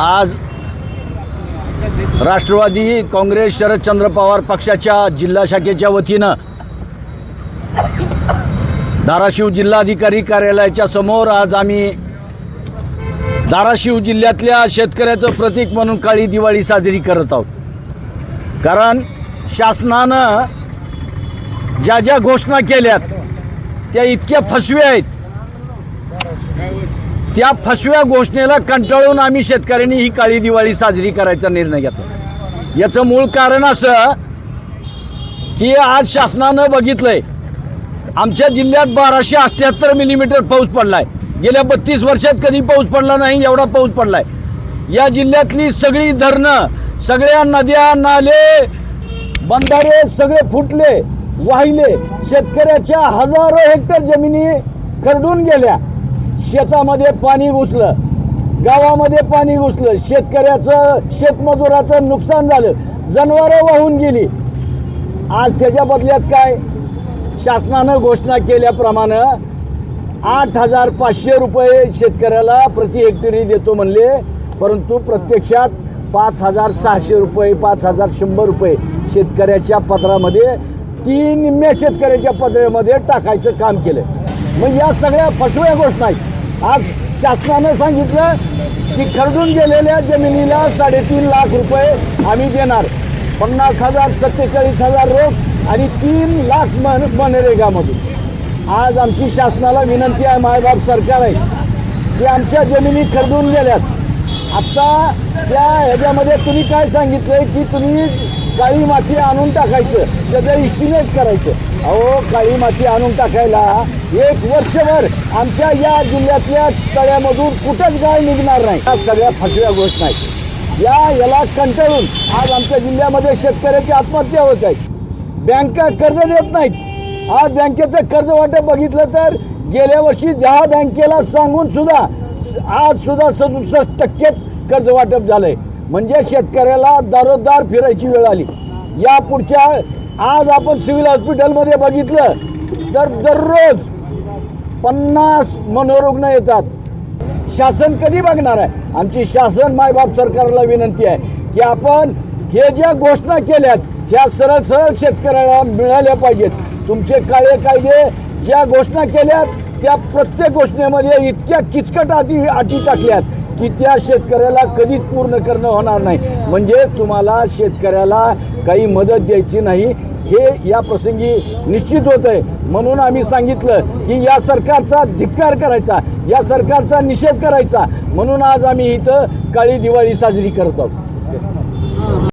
आज राष्ट्रवादी काँग्रेस शरदचंद्र पवार पक्षाच्या जिल्हा शाखेच्या वतीनं धाराशिव जिल्हाधिकारी कार्यालयाच्या समोर आज आम्ही धाराशिव जिल्ह्यातल्या शेतकऱ्याचं प्रतीक म्हणून काळी दिवाळी साजरी करत आहोत. कारण शासनानं ज्या ज्या घोषणा केल्यात त्या इतक्या फसव्या आहेत. त्या फसव्या घोषणेला कंटाळून आम्ही शेतकऱ्यांनी ही काळी दिवाळी साजरी करायचा निर्णय घेतला. याचं मूळ कारण असं की आज शासनानं बघितलंय आमच्या जिल्ह्यात बाराशे अठ्ठ्याहत्तर मिलीमीटर पाऊस पडलाय. गेल्या बत्तीस वर्षात कधी पाऊस पडला नाही एवढा पाऊस पडलाय. या जिल्ह्यातली सगळी धरणं सगळ्या नद्या नाले बंधारे सगळे फुटले वाहिले. शेतकऱ्याच्या हजारो हेक्टर जमिनी खरडून गेल्या. शेतामध्ये पाणी घुसलं गावामध्ये पाणी घुसलं शेतकऱ्याचं शेतमजुराचं नुकसान झालं जनावरं वाहून गेली. आज त्याच्या बदल्यात काय? शासनानं घोषणा केल्याप्रमाणे आठ हजार पाचशे रुपये शेतकऱ्याला प्रति हेक्टरी देतो म्हणले परंतु प्रत्यक्षात पाच हजार सहाशे रुपये पाच हजार शंभर रुपये शेतकऱ्याच्या पदरामध्ये तीन निम्म्या शेतकऱ्याच्या पदरामध्ये टाकायचं काम केलं. मग या सगळ्या फसव्या घोषणा आहेत. आज शासनानं सांगितलं की खरडून गेलेल्या जमिनीला साडेतीन लाख रुपये आम्ही देणार. पन्नास हजार सत्तेचाळीस हजार रोख आणि तीन लाख मन मनरेगामधून आज आमची शासनाला विनंती आहे मायबाप सरकार आहे की आमच्या जमिनी खरडून गेल्यात. आत्ता त्या ह्याच्यामध्ये तुम्ही काय सांगितलं की तुम्ही काळी माती आणून टाकायचं त्याचं इस्टिमेट करायचं. अहो काळी माती आणून टाकायला एक वर्षभर आमच्या या जिल्ह्यातल्या तळ्यामधून कुठंच गाय निघणार नाही. या सगळ्या फसव्या गोष्ट नाही. या याला कंटाळून आज आमच्या जिल्ह्यामध्ये शेतकऱ्याची आत्महत्या होत आहेत बँका कर्ज देत नाहीत. आज बँकेचं कर्ज वाटप बघितलं तर गेल्या वर्षी दहा बँकेला सांगून सुद्धा आज सुद्धा सदुसष्ट टक्केच कर्ज वाटप झालंय. म्हणजे शेतकऱ्याला दारोदार फिरायची वेळ आली. या पुढच्या आज आपण सिव्हिल हॉस्पिटलमध्ये बघितलं तर दररोज पन्नास मनोरुग्ण येतात. शासन कधी बघणार आहे? आमची शासन मायबाप सरकारला विनंती आहे की आपण हे ज्या घोषणा केल्यात ह्या सरळ सरळ शेतकऱ्याला मिळाल्या पाहिजेत. तुमचे काळे कायदे ज्या घोषणा केल्यात त्या प्रत्येक घोषणेमध्ये इतक्या किचकट अटी अटी टाकल्यात की त्या शेतकऱ्याला कधीच पूर्ण करणं होणार नाही. म्हणजे तुम्हाला शेतकऱ्याला काही मदत द्यायची नाही. हे या प्रसंगी निश्चित होत आहे म्हणून आम्ही सांगितलं की या सरकारचा धिक्कार करायचा या सरकारचा निषेध करायचा. म्हणून आज आम्ही इथं काळी दिवाळी साजरी करत आहोत.